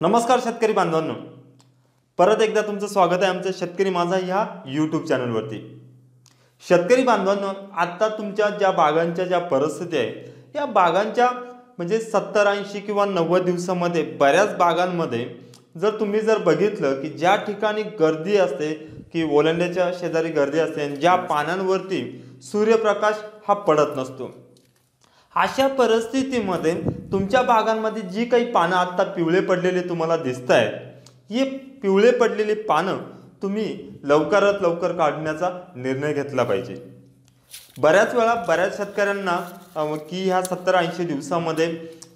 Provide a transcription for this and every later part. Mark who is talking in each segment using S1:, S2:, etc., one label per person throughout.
S1: नमस्कार शेतकरी बांधवांनो. परत एकदा तुमचं स्वागत आहे आमचं शेतकरी माझा ह्या यूट्यूब चॅनलवरती शेतकरी बांधवांनो आत्ता तुमच्या ज्या बागांच्या ज्या परिस्थिती आहे या बागांच्या म्हणजे सत्तर ऐंशी किंवा नव्वद दिवसामध्ये बऱ्याच बागांमध्ये जर तुम्ही जर बघितलं की ज्या ठिकाणी गर्दी असते की ओलांड्याच्या शेजारी गर्दी असते आणि ज्या पानांवरती सूर्यप्रकाश हा पडत नसतो. अशा परिस्थितीमध्ये तुमच्या बागांमध्ये जी काही पानं आत्ता पिवळे पडलेले तुम्हाला दिसत आहेत ही पिवळे पडलेली पानं तुम्ही लवकरात लवकर काढण्याचा निर्णय घेतला पाहिजे. बऱ्याच वेळा बऱ्याच शेतकऱ्यांना की ह्या सत्तर ऐंशी दिवसामध्ये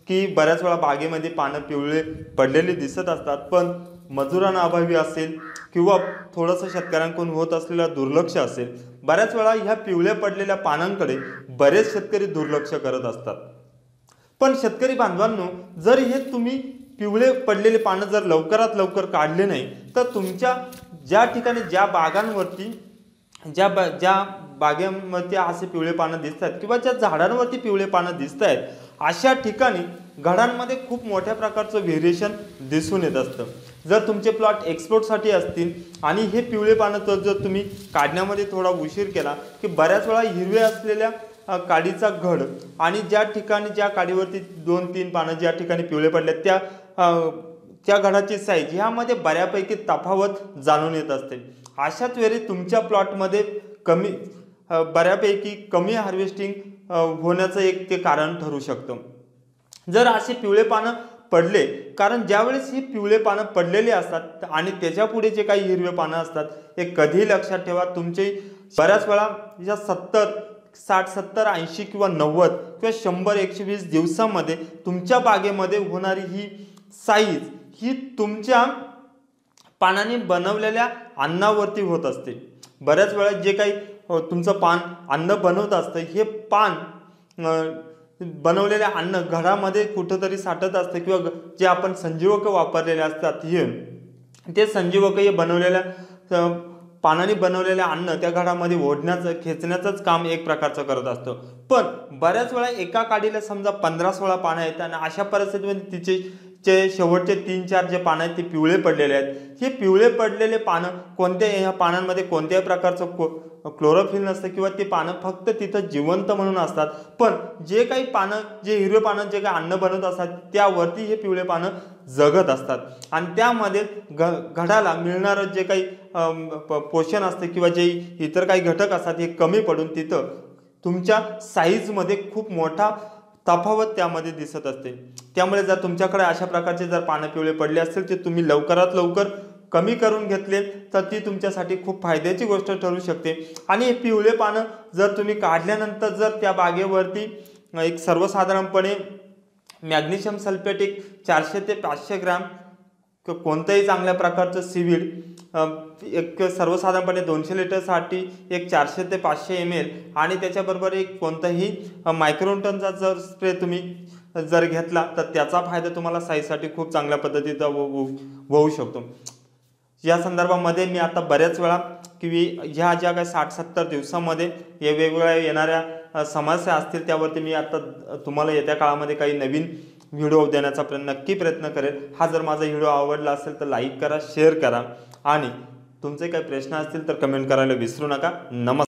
S1: की बऱ्याच वेळा बागेमध्ये पानं पिवळे पडलेली दिसत असतात पण मजुरांना अभावी असेल किंवा थोडंसं शेतकऱ्यांकडून होत असलेलं दुर्लक्ष असेल बऱ्याच वेळा ह्या पिवळ्या पडलेल्या पानांकडे बरेच शेतकरी दुर्लक्ष करत असतात. पण शेतकरी बांधवांनो जर हे तुम्ही पिवळे पडलेले पानं जर लवकरात लवकर काढले नाही तर तुमच्या ज्या ठिकाणी ज्या बागांवरती ज्या बा ज्या बागेमध्ये असे पिवळे पानं दिसत आहेत किंवा ज्या झाडांवरती पिवळे पानं दिसत आहेत अशा ठिकाणी घडांमध्ये खूप मोठ्या प्रकारचं व्हेरिएशन दिसून येत असतं. जर तुमचे प्लॉट एक्सपोर्टसाठी असतील आणि हे पिवळे पानं तर जर तुम्ही काढण्यामध्ये थोडा उशीर केला की बऱ्याच वेळा हिरवे असलेल्या काडीचा घड आणि ज्या ठिकाणी ज्या काडीवरती दोन तीन पानं ज्या ठिकाणी पिवळे पडले त्या त्या घडाची साईज ह्यामध्ये बऱ्यापैकी तफावत जाणून येत असते. अशाच वेळी तुमच्या प्लॉटमध्ये कमी बऱ्यापैकी कमी हार्वेस्टिंग होण्याचं एक ते कारण ठरू शकतं. जर असे पिवळे पानं पडले. कारण ज्यावेळेस ही पिवळे पानं पडलेली असतात आणि त्याच्यापुढे जे काही हिरवे पानं असतात हे कधीही लक्षात ठेवा. तुमचे बऱ्याच वेळा या सत्तर साठ सत्तर ऐंशी किंवा नव्वद किंवा शंभर एकशे वीस दिवसामध्ये तुमच्या बागेमध्ये होणारी ही साईज ही तुमच्या पानाने बनवलेल्या अन्नावरती होत असते. बऱ्याच वेळा जे काही तुमचं पान अन्न बनवत असतं हे पान बनवलेले अन्न घरामध्ये कुठंतरी साठत असतं किंवा जे आपण संजीवक वापरलेले असतात हे ते संजीवक हे बनवलेल्या पानाने बनवलेले अन्न त्या घरामध्ये ओढण्याचं खेचण्याचंच काम एक प्रकारचं करत असतं. पण बऱ्याच वेळा एका काडीला समजा पंधरा सोळा पानं आहेत आणि अशा परिस्थितीमध्ये तिचे चे शेवटचे तीन चार जे पानं आहेत ते पिवळे पडलेले आहेत. हे पिवळे पडलेले पानं कोणत्या ह्या पानांमध्ये कोणत्याही प्रकारचं को क्लोरोफिल नसतं किंवा ते पानं फक्त तिथं जिवंत म्हणून असतात. पण जे काही पानं जे हिरवे पानं जे काही अन्न बनवत असतात त्यावरती हे पिवळे पानं जगत असतात. आणि त्यामध्ये घ घडाला मिळणारं जे काही प- पोषण असतं किंवा जे इतर काही घटक असतात हे कमी पडून तिथं तुमच्या साईजमध्ये खूप मोठा तफावत त्यामध्ये दिसत असते. त्यामुळे जर तुमच्याकडे अशा प्रकारचे जर पानं पिवळे पडले असतील ते तुम्ही लवकरात लवकर कमी करून घेतले तर ती तुमच्यासाठी खूप फायद्याची गोष्ट ठरू शकते. आणि हे पिवळे पानं जर तुम्ही काढल्यानंतर जर त्या बागेवरती एक सर्वसाधारणपणे मॅग्नेशियम सल्फेटिक चारशे ते पाचशे ग्रॅम क- कोणतंही चांगल्या प्रकारचं सिविड एक सर्वसाधारणपणे दोनशे लिटरसाठी एक चारशे ते पाचशे एम एल आणि त्याच्याबरोबर एक कोणताही मायक्रोटनचा जर स्प्रे तुम्ही जर घेतला तर त्याचा फायदा तुम्हाला साईजसाठी खूप चांगल्या पद्धतीचा हो, हो, होऊ शकतो. या संदर्भामध्ये मी आता बऱ्याच वेळा की ह्या ज्या काही साठ सत्तर दिवसामध्ये या वेगवेगळ्या येणाऱ्या समस्या असतील त्यावरती मी आता तुम्हाला येत्या काळामध्ये काही नवीन व्हिडिओ देण्याचा प्रयत्न नक्की प्रयत्न करेल. हा जर माझा व्हिडिओ आवडला असेल तर लाईक करा शेअर करा आणि तुमचे काही प्रश्न असतील तर कमेंट करायला विसरू नका. नमस्कार.